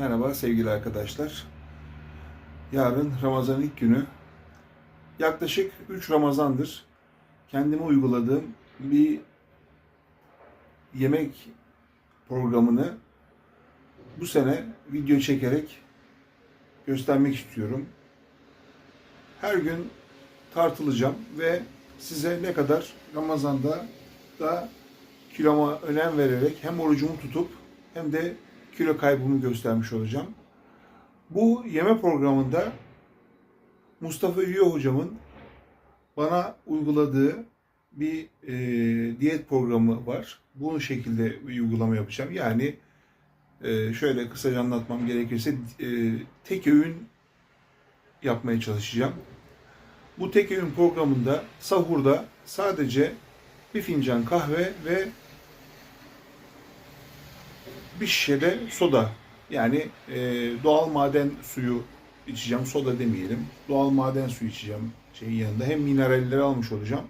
Merhaba sevgili arkadaşlar. Yarın Ramazan ilk günü. Yaklaşık 3 Ramazandır kendime uyguladığım bir yemek programını bu sene video çekerek göstermek istiyorum. Her gün tartılacağım ve size ne kadar Ramazan'da da kiloma önem vererek hem orucumu tutup hem de kilo kaybımı göstermiş olacağım. Bu yeme programında Mustafa Üye hocamın bana uyguladığı bir e, diyet programı var. Bu şekilde uygulama yapacağım. Yani e, şöyle kısaca anlatmam gerekirse e, tek öğün yapmaya çalışacağım. Bu tek öğün programında sahurda sadece bir fincan kahve ve bir şişede soda yani e, doğal maden suyu içeceğim. Soda demeyelim. Doğal maden suyu içeceğim şeyin yanında. Hem mineralleri almış olacağım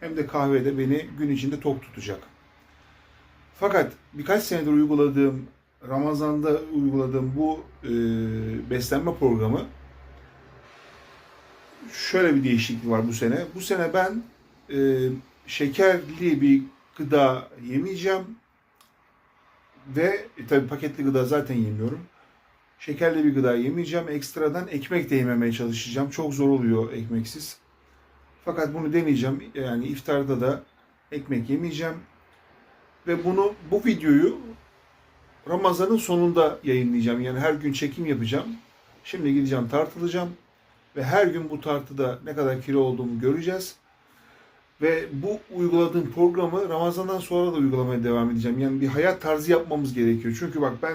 hem de kahve de beni gün içinde tok tutacak. Fakat birkaç senedir uyguladığım Ramazan'da uyguladığım bu e, beslenme programı şöyle bir değişiklik var bu sene. Bu sene ben e, şekerli bir gıda yemeyeceğim ve e, tabii paketli gıda zaten yemiyorum. Şekerli bir gıda yemeyeceğim. Ekstradan ekmek de yememeye çalışacağım. Çok zor oluyor ekmeksiz. Fakat bunu deneyeceğim. Yani iftarda da ekmek yemeyeceğim. Ve bunu bu videoyu Ramazan'ın sonunda yayınlayacağım. Yani her gün çekim yapacağım. Şimdi gideceğim tartılacağım. Ve her gün bu tartıda ne kadar kilo olduğumu göreceğiz. Ve bu uyguladığım programı Ramazan'dan sonra da uygulamaya devam edeceğim. Yani bir hayat tarzı yapmamız gerekiyor. Çünkü bak ben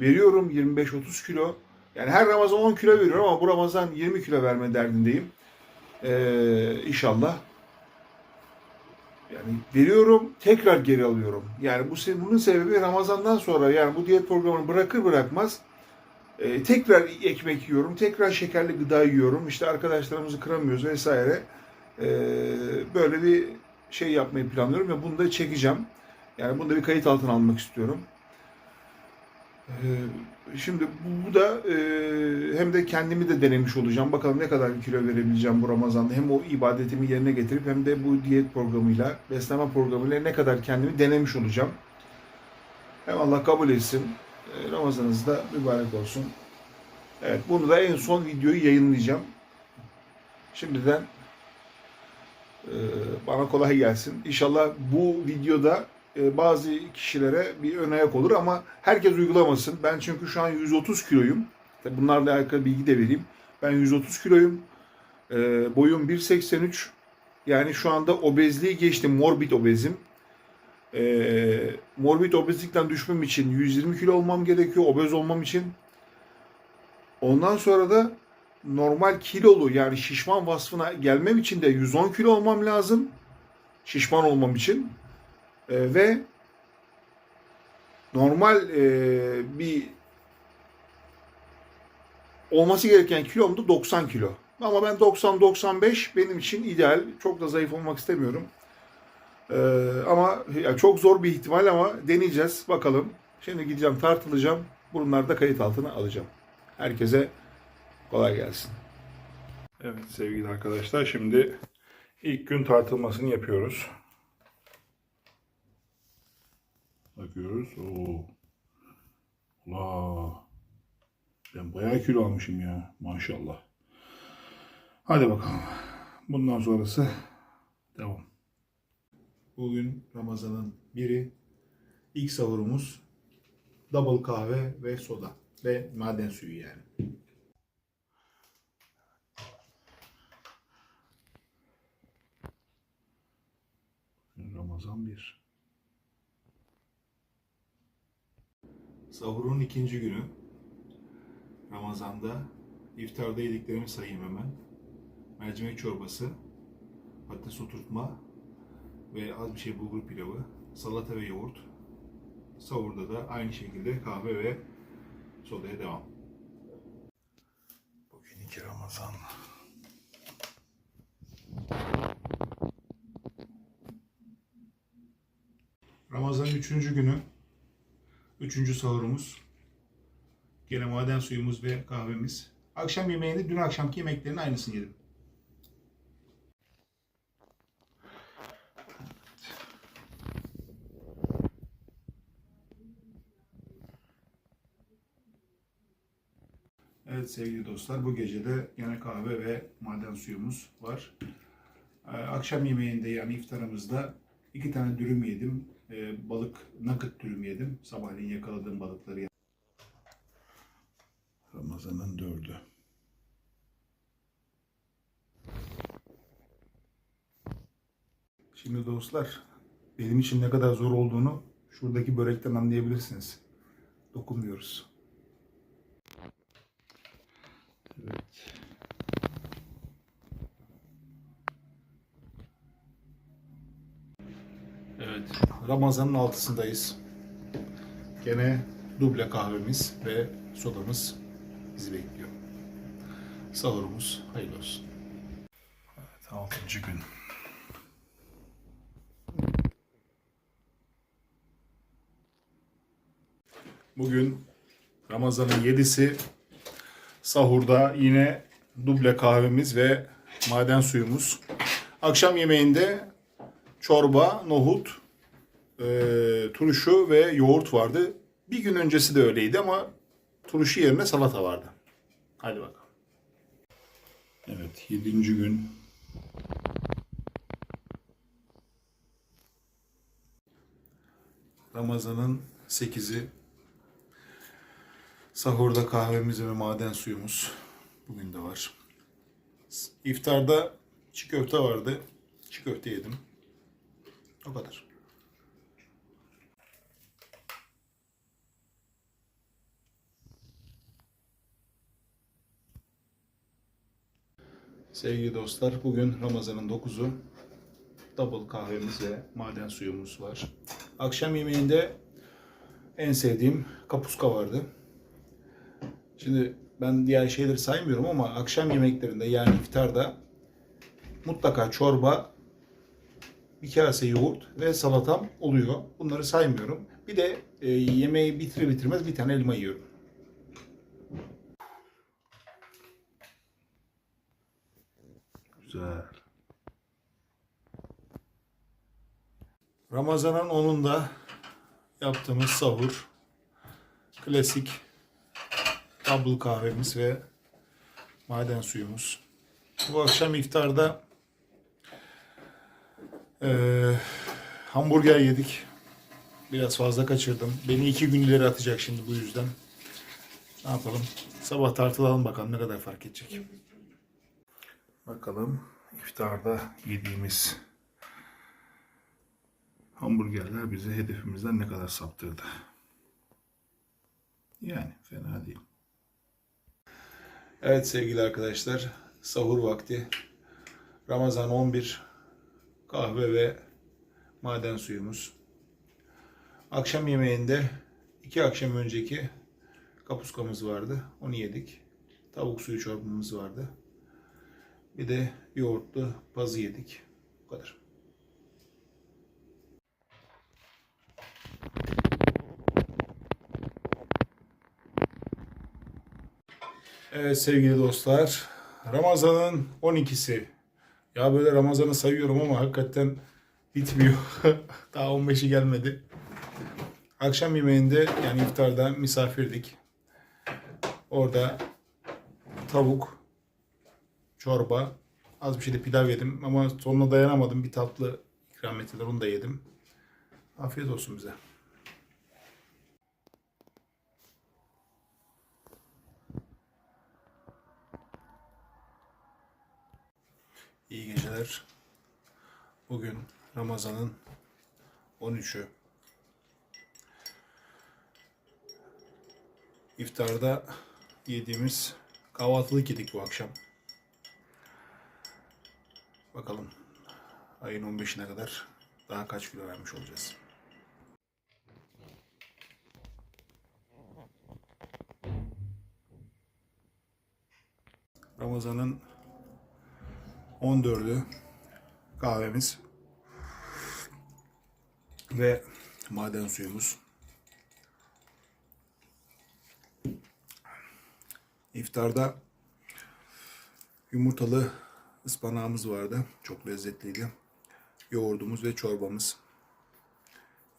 veriyorum 25-30 kilo. Yani her Ramazan 10 kilo veriyorum ama bu Ramazan 20 kilo verme derdindeyim. Ee, inşallah. Yani veriyorum, tekrar geri alıyorum. Yani bu bunun sebebi Ramazan'dan sonra yani bu diyet programını bırakır bırakmaz e, tekrar ekmek yiyorum, tekrar şekerli gıda yiyorum. İşte arkadaşlarımızı kıramıyoruz vesaire. E, böyle bir şey yapmayı planlıyorum ve bunu da çekeceğim. Yani bunu da bir kayıt altına almak istiyorum. E, şimdi bu, bu da e, hem de kendimi de denemiş olacağım. Bakalım ne kadar kilo verebileceğim bu Ramazan'da. Hem o ibadetimi yerine getirip hem de bu diyet programıyla, beslenme programıyla ne kadar kendimi denemiş olacağım. Hem Allah kabul etsin. E, Ramazanınız da mübarek olsun. Evet bunu da en son videoyu yayınlayacağım. Şimdiden bana kolay gelsin. İnşallah bu videoda e, bazı kişilere bir ön ayak olur ama herkes uygulamasın. Ben çünkü şu an 130 kiloyum. Bunlarla alakalı bilgi de vereyim. Ben 130 kiloyum. E, boyum 1.83. Yani şu anda obezliği geçtim. Morbid obezim. E, morbid obezlikten düşmem için 120 kilo olmam gerekiyor. Obez olmam için. Ondan sonra da normal kilolu yani şişman vasfına gelmem için de 110 kilo olmam lazım. Şişman olmam için. E, ve normal e, bir olması gereken kilom da 90 kilo. Ama ben 90-95 benim için ideal. Çok da zayıf olmak istemiyorum. Ee, ama ya çok zor bir ihtimal ama deneyeceğiz bakalım. Şimdi gideceğim tartılacağım. Bunları da kayıt altına alacağım. Herkese kolay gelsin. Evet sevgili arkadaşlar şimdi ilk gün tartılmasını yapıyoruz. Bakıyoruz. Oo. Allah. Ben bayağı kilo almışım ya. Maşallah. Hadi bakalım. Bundan sonrası devam. Bugün Ramazan'ın biri. İlk sahurumuz double kahve ve soda ve maden suyu yani. Ramazan 1. Sahurun ikinci günü. Ramazan'da iftarda yediklerimi sayayım hemen. Mercimek çorbası, patates oturtma, ve az bir şey bulgur pilavı, salata ve yoğurt. Sahurda da aynı şekilde kahve ve sodaya devam. Bugün iki Ramazan. Ramazan'ın üçüncü günü. Üçüncü sahurumuz. Gene maden suyumuz ve kahvemiz. Akşam yemeğinde dün akşamki yemeklerin aynısını yedim. Evet sevgili dostlar bu gece de yine kahve ve maden suyumuz var. Ee, Akşam yemeğinde yani iftarımızda iki tane dürüm yedim. Ee, Balık nugget dürüm yedim. Sabahleyin yakaladığım balıkları yedim. Ramazan'ın dördü. Şimdi dostlar benim için ne kadar zor olduğunu şuradaki börekten anlayabilirsiniz. Dokunmuyoruz. Evet. Evet. Ramazan'ın altısındayız. Gene duble kahvemiz ve sodamız bizi bekliyor. Sahurumuz hayırlı olsun. Evet, altıncı gün. Bugün Ramazan'ın yedisi Sahurda yine duble kahvemiz ve maden suyumuz. Akşam yemeğinde çorba, nohut, e, turşu ve yoğurt vardı. Bir gün öncesi de öyleydi ama turşu yerine salata vardı. Hadi bakalım. Evet, yedinci gün. Ramazan'ın sekizi. Sahurda kahvemiz ve maden suyumuz bugün de var. İftarda çiğ köfte vardı. Çiğ köfte yedim. O kadar. Sevgili dostlar, bugün Ramazan'ın 9'u. Double kahvemiz ve maden suyumuz var. Akşam yemeğinde en sevdiğim kapuska vardı. Şimdi ben diğer şeyleri saymıyorum ama akşam yemeklerinde yani iftarda mutlaka çorba, bir kase yoğurt ve salatam oluyor. Bunları saymıyorum. Bir de e, yemeği bitirir bitirmez bir tane elma yiyorum. Güzel. Ramazan'ın 10'unda yaptığımız sahur klasik double kahvemiz ve maden suyumuz. Bu akşam iftarda eee, hamburger yedik. Biraz fazla kaçırdım. Beni iki gün ileri atacak şimdi bu yüzden. Ne yapalım? Sabah tartılalım bakalım ne kadar fark edecek. Bakalım iftarda yediğimiz hamburgerler bizi hedefimizden ne kadar saptırdı. Yani fena değil. Evet sevgili arkadaşlar, sahur vakti. Ramazan 11, kahve ve maden suyumuz. Akşam yemeğinde iki akşam önceki kapuskamız vardı. Onu yedik. Tavuk suyu çorbamız vardı. Bir de yoğurtlu pazı yedik. Bu kadar. Evet sevgili dostlar. Ramazan'ın 12'si. Ya böyle Ramazan'ı sayıyorum ama hakikaten bitmiyor. Daha 15'i gelmedi. Akşam yemeğinde yani iftarda misafirdik. Orada tavuk, çorba, az bir şey de pilav yedim ama sonuna dayanamadım. Bir tatlı ikram ettiler onu da yedim. Afiyet olsun bize. İyi geceler. Bugün Ramazan'ın 13'ü. İftarda yediğimiz kahvaltılık yedik bu akşam. Bakalım ayın 15'ine kadar daha kaç kilo vermiş olacağız. Ramazan'ın 14'ü kahvemiz ve maden suyumuz. İftarda yumurtalı ıspanağımız vardı. Çok lezzetliydi. Yoğurdumuz ve çorbamız.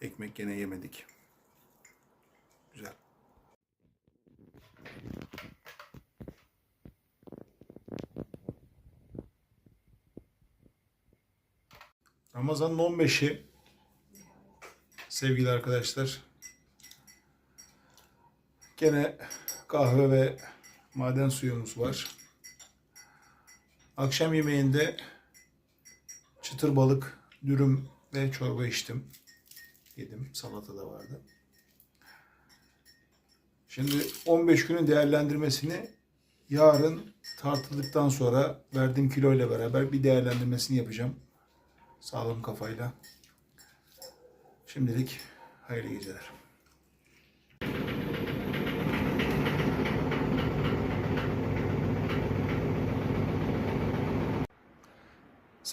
Ekmek gene yemedik. Güzel. Ramazan'ın 15'i sevgili arkadaşlar. Gene kahve ve maden suyumuz var. Akşam yemeğinde çıtır balık, dürüm ve çorba içtim. Yedim. Salata da vardı. Şimdi 15 günün değerlendirmesini yarın tartıldıktan sonra verdiğim kilo ile beraber bir değerlendirmesini yapacağım. Sağlam kafayla. Şimdilik hayırlı geceler.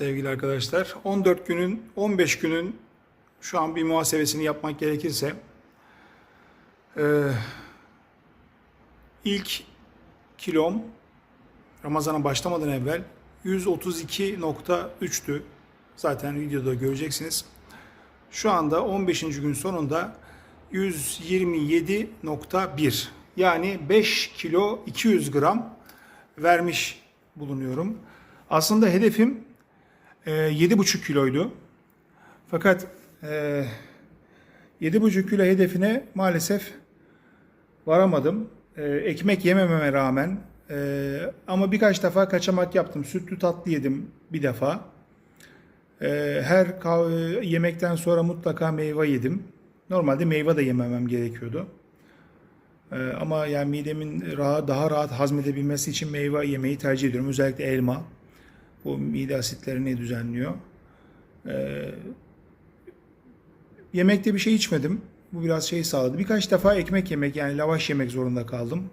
Sevgili arkadaşlar, 14 günün, 15 günün şu an bir muhasebesini yapmak gerekirse eee, ilk kilom Ramazan'a başlamadan evvel 132.3'tü. Zaten videoda göreceksiniz. Şu anda 15. gün sonunda 127.1 yani 5 kilo 200 gram vermiş bulunuyorum. Aslında hedefim e, 7,5 kiloydu. Fakat e, 7,5 kilo hedefine maalesef varamadım. E, ekmek yemememe rağmen e, ama birkaç defa kaçamak yaptım. Sütlü tatlı yedim bir defa. E, her yemekten sonra mutlaka meyve yedim. Normalde meyve de yememem gerekiyordu. E, ama yani midemin daha rahat hazmedebilmesi için meyve yemeyi tercih ediyorum. Özellikle elma. Bu mide asitlerini düzenliyor. E, yemekte bir şey içmedim. Bu biraz şey sağladı. Birkaç defa ekmek yemek yani lavaş yemek zorunda kaldım.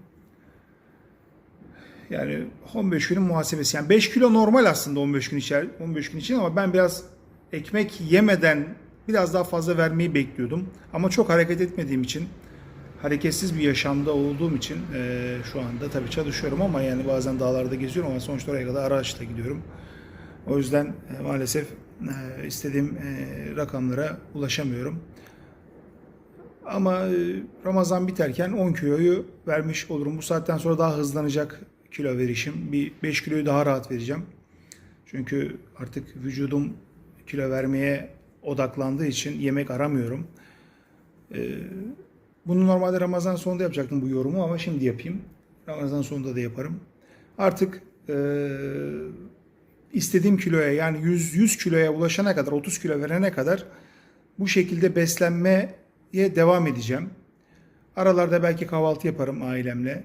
Yani 15 günün muhasebesi. Yani 5 kilo normal aslında 15 gün içer 15 gün için ama ben biraz ekmek yemeden biraz daha fazla vermeyi bekliyordum. Ama çok hareket etmediğim için hareketsiz bir yaşamda olduğum için eee, şu anda tabii çalışıyorum ama yani bazen dağlarda geziyorum ama sonuçta oraya kadar araçla gidiyorum. O yüzden e, maalesef e, istediğim e, rakamlara ulaşamıyorum. Ama e, Ramazan biterken 10 kiloyu vermiş olurum. Bu saatten sonra daha hızlanacak kilo verişim. Bir 5 kiloyu daha rahat vereceğim. Çünkü artık vücudum kilo vermeye odaklandığı için yemek aramıyorum. E, Bunu normalde Ramazan sonunda yapacaktım bu yorumu ama şimdi yapayım. Ramazan sonunda da yaparım. Artık e, istediğim kiloya yani 100, 100 kiloya ulaşana kadar 30 kilo verene kadar bu şekilde beslenmeye devam edeceğim. Aralarda belki kahvaltı yaparım ailemle.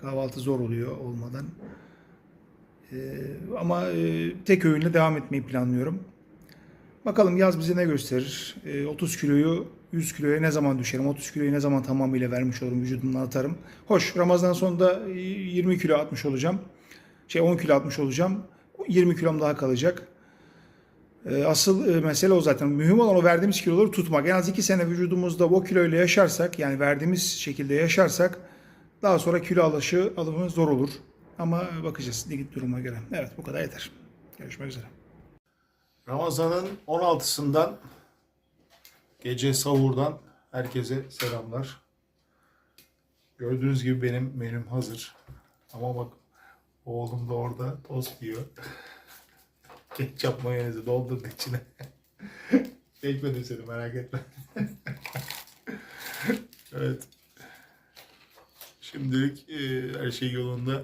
Kahvaltı zor oluyor olmadan. Ee, ama e, tek öğünle devam etmeyi planlıyorum. Bakalım yaz bize ne gösterir? Ee, 30 kiloyu 100 kiloya ne zaman düşerim? 30 kiloyu ne zaman tamamıyla vermiş olurum? Vücudumdan atarım. Hoş Ramazan sonunda e, 20 kilo atmış olacağım. Şey 10 kilo atmış olacağım. 20 kilom daha kalacak. Ee, Asıl e, mesele o zaten. Mühim olan o verdiğimiz kiloları tutmak. En az 2 sene vücudumuzda o kiloyla yaşarsak yani verdiğimiz şekilde yaşarsak daha sonra kilo alışı alımı zor olur. Ama bakacağız ligit duruma göre. Evet bu kadar yeter. Görüşmek üzere. Ramazan'ın 16'sından gece sahurdan herkese selamlar. Gördüğünüz gibi benim menüm hazır. Ama bak oğlum da orada tost yiyor. Ketçap mayonezi doldurdu içine. Çekmedim seni merak etme. evet. Şimdilik e, her şey yolunda.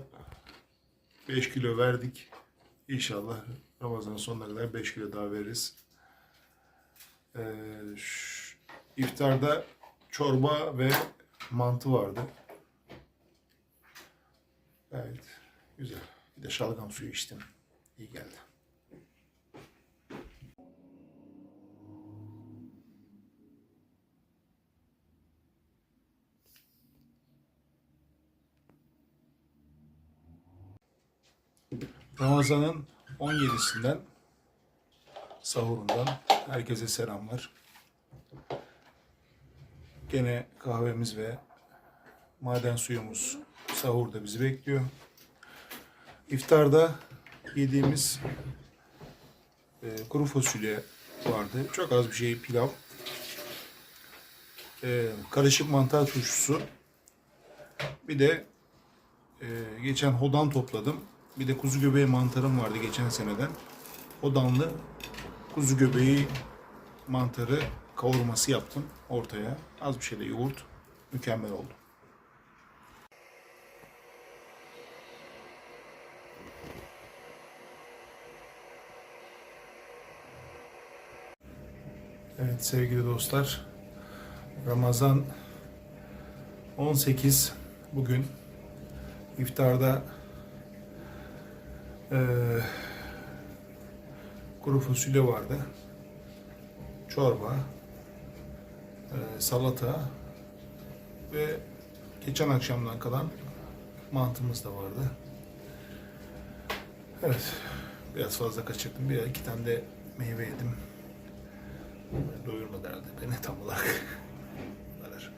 5 kilo verdik. İnşallah Ramazan'ın sonuna kadar 5 kilo daha veririz. E, iftarda çorba ve mantı vardı. Evet. Güzel. Bir de şalgam suyu içtim. İyi geldi. Ramazan'ın 17'sinden sahurundan herkese selamlar. Gene kahvemiz ve maden suyumuz Sahur da bizi bekliyor. İftarda yediğimiz e, kuru fasulye vardı. Çok az bir şey pilav. E, karışık mantar turşusu. Bir de e, geçen hodan topladım. Bir de kuzu göbeği mantarım vardı geçen seneden. Hodanlı kuzu göbeği mantarı kavurması yaptım ortaya. Az bir şey de yoğurt. Mükemmel oldu. Evet sevgili dostlar. Ramazan 18 bugün iftarda eee kuru fasulye vardı. Çorba, eee, salata ve geçen akşamdan kalan mantımız da vardı. Evet, biraz fazla kaçırdım. Bir iki tane de meyve yedim. Doyurmadı herhalde beni tam olarak. Bu kadar.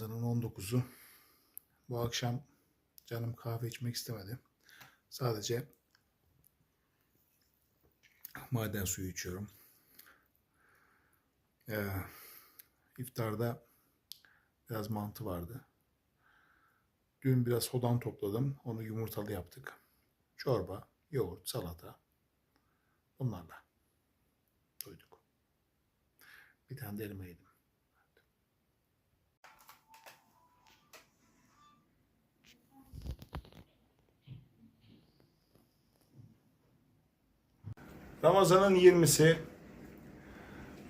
Ramazan'ın 19'u. Bu akşam canım kahve içmek istemedi. Sadece maden suyu içiyorum. Ee, iftarda biraz mantı vardı. Dün biraz sodan topladım. Onu yumurtalı yaptık. Çorba, yoğurt, salata. Bunlarla doyduk. Bir tane de elma yedim. Ramazan'ın 20'si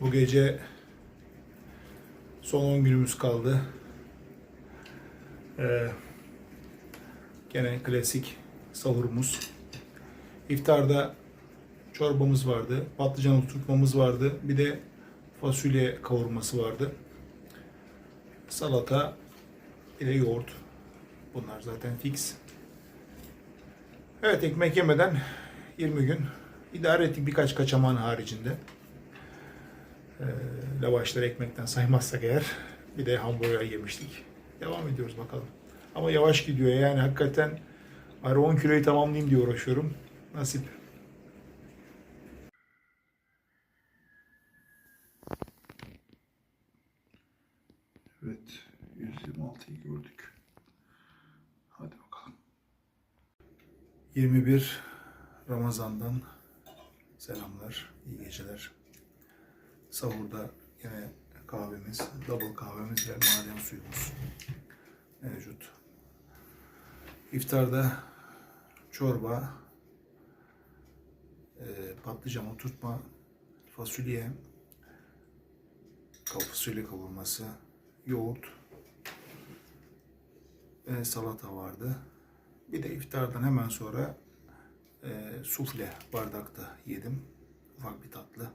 bu gece son 10 günümüz kaldı. Ee, gene klasik sahurumuz. İftarda çorbamız vardı, patlıcan oturtmamız vardı, bir de fasulye kavurması vardı. Salata, bir de yoğurt. Bunlar zaten fix. Evet ekmek yemeden 20 gün idare ettik birkaç kaçaman haricinde. Ee, lavaşları ekmekten saymazsak eğer bir de hamburger yemiştik. Devam ediyoruz bakalım. Ama yavaş gidiyor yani hakikaten ara 10 kiloyu tamamlayayım diye uğraşıyorum. Nasip. Evet 126'yı gördük. Hadi bakalım. 21 Ramazan'dan selamlar, iyi geceler. Sahurda yine kahvemiz, double kahvemiz ve maden suyumuz mevcut. İftarda çorba, e, patlıcan oturtma, fasulye, fasulye kavurması, yoğurt ve salata vardı. Bir de iftardan hemen sonra e, sufle bardakta yedim. Ufak bir tatlı.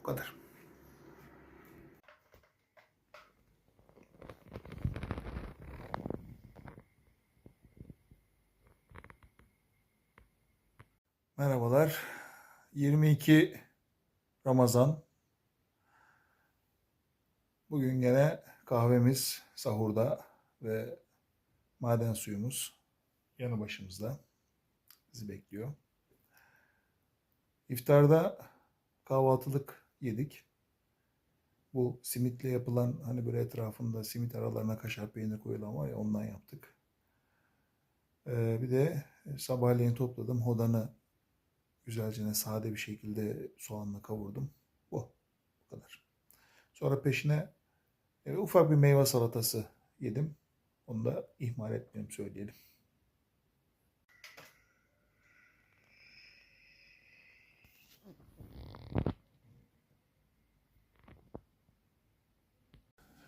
O kadar. Merhabalar. 22 Ramazan. Bugün gene kahvemiz sahurda ve maden suyumuz yanı başımızda bizi bekliyor. İftarda kahvaltılık yedik. Bu simitle yapılan hani böyle etrafında simit aralarına kaşar peynir koyulan var ya ondan yaptık. Ee, bir de sabahleyin topladım hodanı güzelce sade bir şekilde soğanla kavurdum. Bu. Bu kadar. Sonra peşine e, ufak bir meyve salatası yedim. Onu da ihmal etmeyeyim söyleyelim.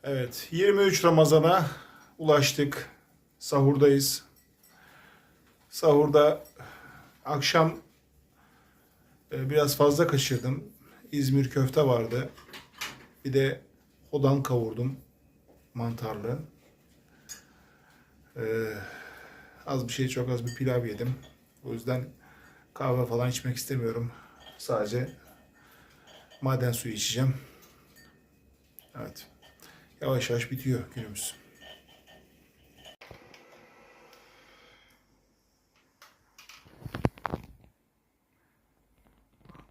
Evet, 23 Ramazan'a ulaştık. Sahurdayız. Sahurda akşam e, biraz fazla kaçırdım. İzmir köfte vardı. Bir de hodan kavurdum. Mantarlı. Ee, az bir şey çok az bir pilav yedim. O yüzden kahve falan içmek istemiyorum. Sadece maden suyu içeceğim. Evet. Yavaş yavaş bitiyor günümüz.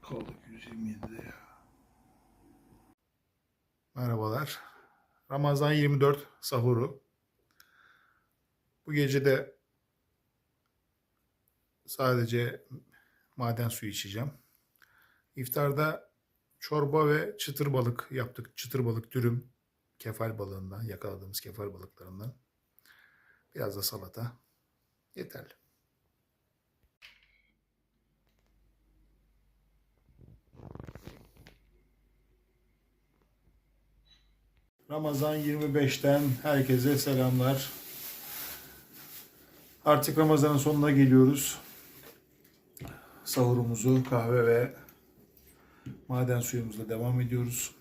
Kaldık 127'de ya. Merhabalar. Ramazan 24 sahuru. Bu gece de sadece maden suyu içeceğim. İftarda çorba ve çıtır balık yaptık. Çıtır balık dürüm kefal balığından yakaladığımız kefal balıklarından. Biraz da salata. Yeterli. Ramazan 25'ten herkese selamlar. Artık Ramazan'ın sonuna geliyoruz. Sahurumuzu kahve ve maden suyumuzla devam ediyoruz.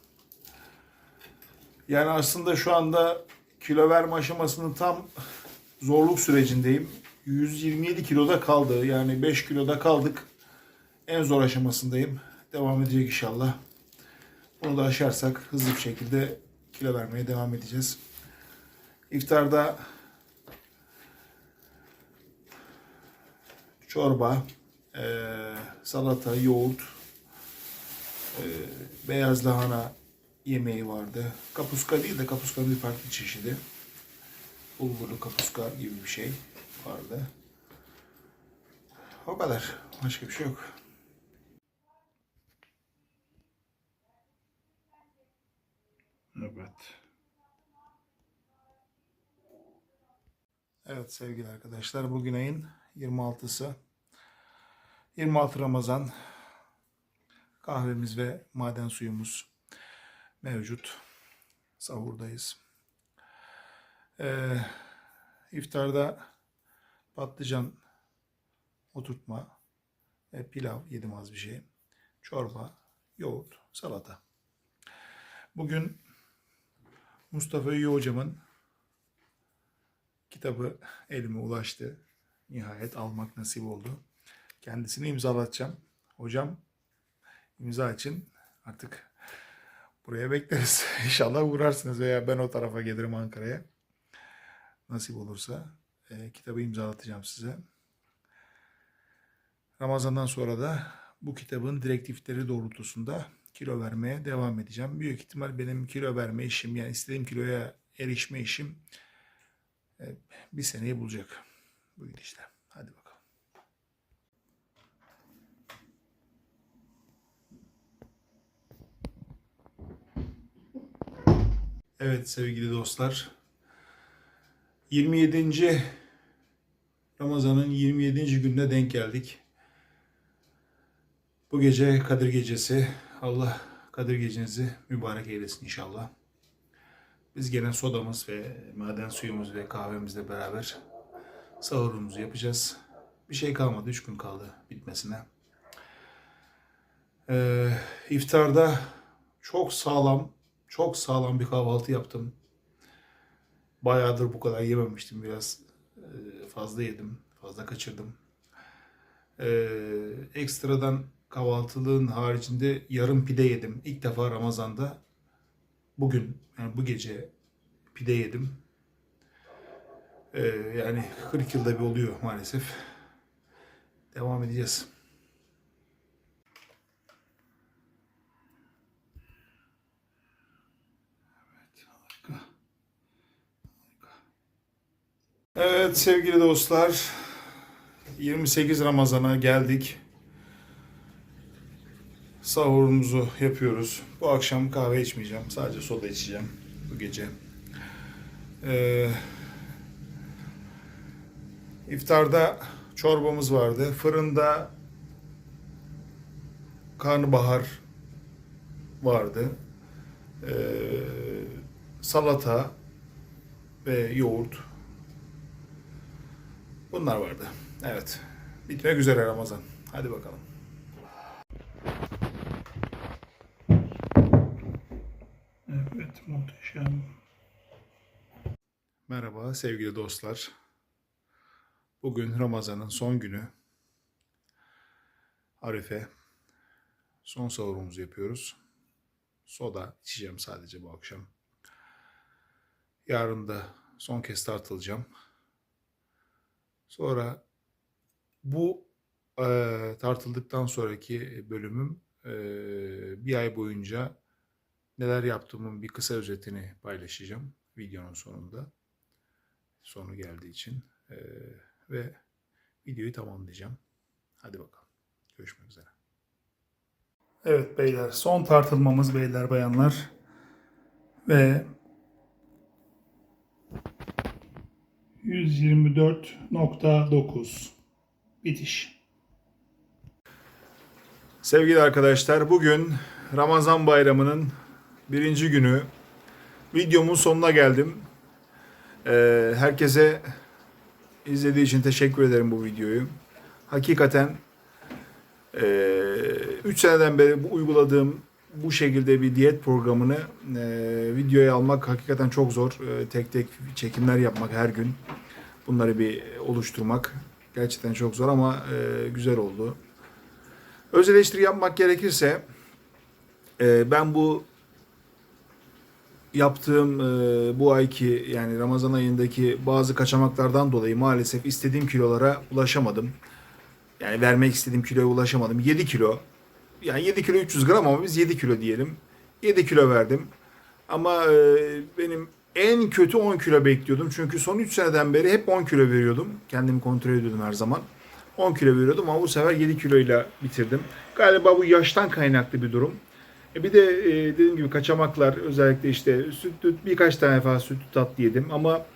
Yani aslında şu anda kilo verme aşamasının tam zorluk sürecindeyim. 127 kiloda kaldı. Yani 5 kiloda kaldık. En zor aşamasındayım. Devam edecek inşallah. Bunu da aşarsak hızlı bir şekilde kilo vermeye devam edeceğiz. İftarda çorba, salata, yoğurt, beyaz lahana yemeği vardı. Kapuska değil de kapuskanın bir farklı çeşidi. Bulgurlu kapuska gibi bir şey vardı. O kadar. Başka bir şey yok. Evet. Evet sevgili arkadaşlar bugün ayın 26'sı. 26 Ramazan. Kahvemiz ve maden suyumuz mevcut. Sahurdayız. Ee, iftarda patlıcan oturtma ve pilav yedim az bir şey. Çorba, yoğurt, salata. Bugün Mustafa Üye hocamın kitabı elime ulaştı. Nihayet almak nasip oldu. Kendisini imzalatacağım. Hocam imza için artık buraya bekleriz. İnşallah uğrarsınız veya ben o tarafa gelirim Ankara'ya. Nasip olursa e, kitabı imzalatacağım size. Ramazan'dan sonra da bu kitabın direktifleri doğrultusunda kilo vermeye devam edeceğim. Büyük ihtimal benim kilo verme işim yani istediğim kiloya erişme işim e, bir seneyi bulacak bu gidişle. Hadi bakalım. Evet sevgili dostlar. 27. Ramazan'ın 27. gününe denk geldik. Bu gece Kadir Gecesi. Allah Kadir Gecenizi mübarek eylesin inşallah. Biz gene sodamız ve maden suyumuz ve kahvemizle beraber sahurumuzu yapacağız. Bir şey kalmadı. Üç gün kaldı bitmesine. Ee, iftarda çok sağlam, çok sağlam bir kahvaltı yaptım. Bayağıdır bu kadar yememiştim. Biraz e, fazla yedim. Fazla kaçırdım. Ee, ekstradan kahvaltılığın haricinde yarım pide yedim. İlk defa Ramazan'da bugün yani bu gece pide yedim. Ee, yani 40 yılda bir oluyor maalesef. Devam edeceğiz. Evet sevgili dostlar 28 Ramazan'a geldik. Sahurumuzu yapıyoruz. Bu akşam kahve içmeyeceğim. Sadece soda içeceğim bu gece. Ee, iftarda çorbamız vardı. Fırında karnabahar vardı. Ee, salata ve yoğurt. Bunlar vardı. Evet. Bitmek üzere Ramazan. Hadi bakalım. Evet, muhteşem. Merhaba sevgili dostlar. Bugün Ramazan'ın son günü. Arife. Son sahurumuzu yapıyoruz. Soda içeceğim sadece bu akşam. Yarın da son kez tartılacağım. Sonra bu eee, tartıldıktan sonraki bölümüm eee, bir ay boyunca neler yaptığımın bir kısa özetini paylaşacağım videonun sonunda. Sonu geldiği için Eee, ve videoyu tamamlayacağım. Hadi bakalım. Görüşmek üzere. Evet beyler son tartılmamız beyler bayanlar ve 124.9 bitiş. Sevgili arkadaşlar bugün Ramazan bayramının birinci günü videomun sonuna geldim. Ee, herkese izlediği için teşekkür ederim bu videoyu. Hakikaten 3 seneden beri uyguladığım bu şekilde bir diyet programını e, videoya almak hakikaten çok zor. E, tek tek çekimler yapmak her gün. Bunları bir oluşturmak gerçekten çok zor ama e, güzel oldu. Öz eleştiri yapmak gerekirse e, ben bu yaptığım e, bu ayki yani Ramazan ayındaki bazı kaçamaklardan dolayı maalesef istediğim kilolara ulaşamadım. Yani vermek istediğim kiloya ulaşamadım. 7 kilo. Yani 7 kilo 300 gram ama biz 7 kilo diyelim. 7 kilo verdim. Ama e, benim en kötü 10 kilo bekliyordum. Çünkü son 3 seneden beri hep 10 kilo veriyordum. Kendimi kontrol ediyordum her zaman. 10 kilo veriyordum ama bu sefer 7 kiloyla bitirdim. Galiba bu yaştan kaynaklı bir durum. E bir de e, dediğim gibi kaçamaklar özellikle işte sütlü birkaç tane falan sütlü tatlı yedim ama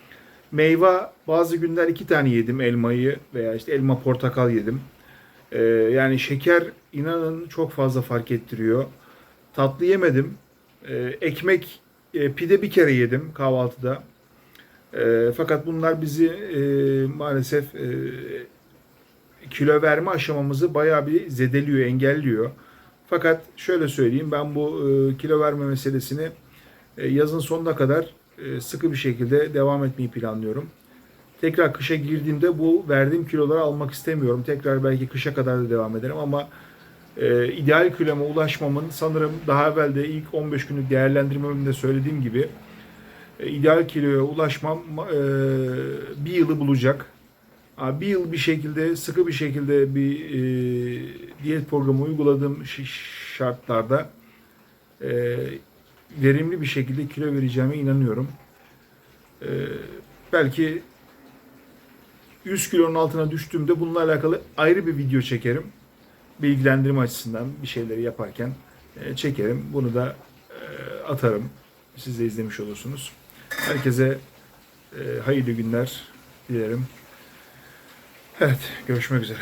meyve bazı günler iki tane yedim elmayı veya işte elma portakal yedim. E, yani şeker inanın çok fazla fark ettiriyor. Tatlı yemedim. E, ekmek e, pide bir kere yedim kahvaltıda. E, fakat bunlar bizi e, maalesef e, kilo verme aşamamızı bayağı bir zedeliyor, engelliyor. Fakat şöyle söyleyeyim ben bu e, kilo verme meselesini e, yazın sonuna kadar e, sıkı bir şekilde devam etmeyi planlıyorum. Tekrar kışa girdiğimde bu verdiğim kiloları almak istemiyorum. Tekrar belki kışa kadar da devam ederim ama e, ideal kiloma ulaşmamın sanırım daha evvel de ilk 15 günlük değerlendirmemde söylediğim gibi e, ideal kiloya ulaşmam e, bir yılı bulacak. Bir yıl bir şekilde sıkı bir şekilde bir e, diyet programı uyguladığım şartlarda e, verimli bir şekilde kilo vereceğime inanıyorum. E, belki 100 kilonun altına düştüğümde bununla alakalı ayrı bir video çekerim. Bilgilendirme açısından bir şeyleri yaparken e, çekerim. Bunu da e, atarım. Siz de izlemiş olursunuz. Herkese e, hayırlı günler dilerim. Evet, görüşmek üzere.